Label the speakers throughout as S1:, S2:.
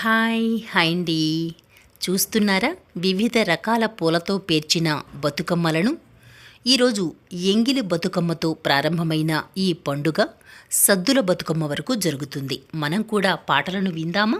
S1: Hi hi అండి. చూస్తున్నారా? వివిధ రకాల పూలతో పేర్చిన బతుకమ్మలను? ఈరోజు ఎంగిలి బతుకమ్మతో ప్రారంభమైన ఈ పండుగ సద్దుల బతుకమ్మ వరకు జరుగుతుంది. మనం కూడా పాటలను విందామా?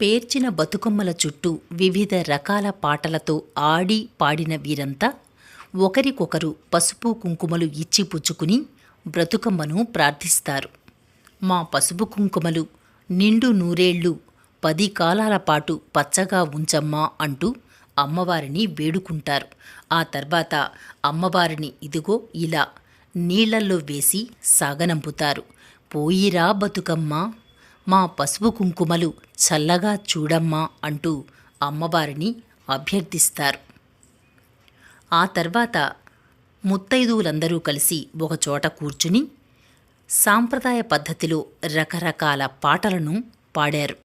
S1: పేర్చిన బతుకమ్మల చుట్టూ వివిధ రకాల పాటలతో ఆడి పాడిన వీరంతా ఒకరికొకరు పసుపు కుంకుమలు ఇచ్చి పుచ్చుకుని బ్రతుకమ్మను ప్రార్థిస్తారు. మా పసుపు కుంకుమలు నిండు నూరేళ్ళు పది కాలాల పాటు పచ్చగా ఉంచమ్మా అంటూ అమ్మవారిని వేడుకుంటారు. ఆ తర్వాత అమ్మవారిని ఇదిగో ఇలా నీళ్ళల్లో వేసి సాగనంపుతారు. పోయిరా బతుకమ్మ మా పసుపు కుంకుమలు చల్లగా చూడమ్మా అంటూ అమ్మవారిని అభ్యర్థిస్తారు. ఆ తర్వాత ముత్తైదువులందరూ కలిసి ఒకచోట కూర్చుని సాంప్రదాయ పద్ధతిలో రకరకాల పాటలను పాడారు.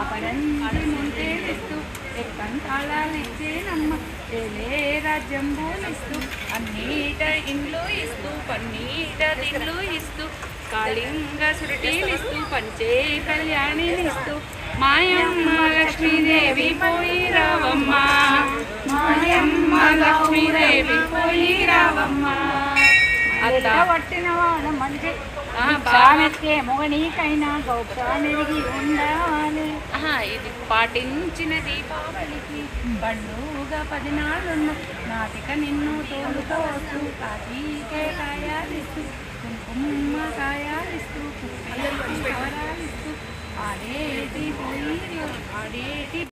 S2: అపరంటి ముంటేలిస్తూ ఎక్కంతాళాలిచ్చేనమ్మ ఏలే రాజ్యంబూలిస్తూ అన్నీట ఇండ్లు ఇస్తూ పన్నీట దిండ్లు ఇస్తూ కాళింగ సురటీలిస్తూ పంచే కళ్యాణినిస్తూ మాయమ్మ లక్ష్మీదేవి పోయి రావమ్మ. మాయమ్మ లక్ష్మీదేవి పోయి రావమ్మ. అత్త.
S3: పట్టినవాడు మంచి
S2: ఆ, బాగా
S3: చామెత్తే మొగనీకైనా గౌప్రామెరిగి ఉండాలి.
S2: ఇది పాటించిన దీపావళికి పండుగ పదినాళ్ళున్న నాటిక నిన్ను తోలుకోవచ్చు. కాశీకే కాయాలిస్తూ కుంకుమ కాయాలిస్తూ ఆడేటి పోయి ఆడేటి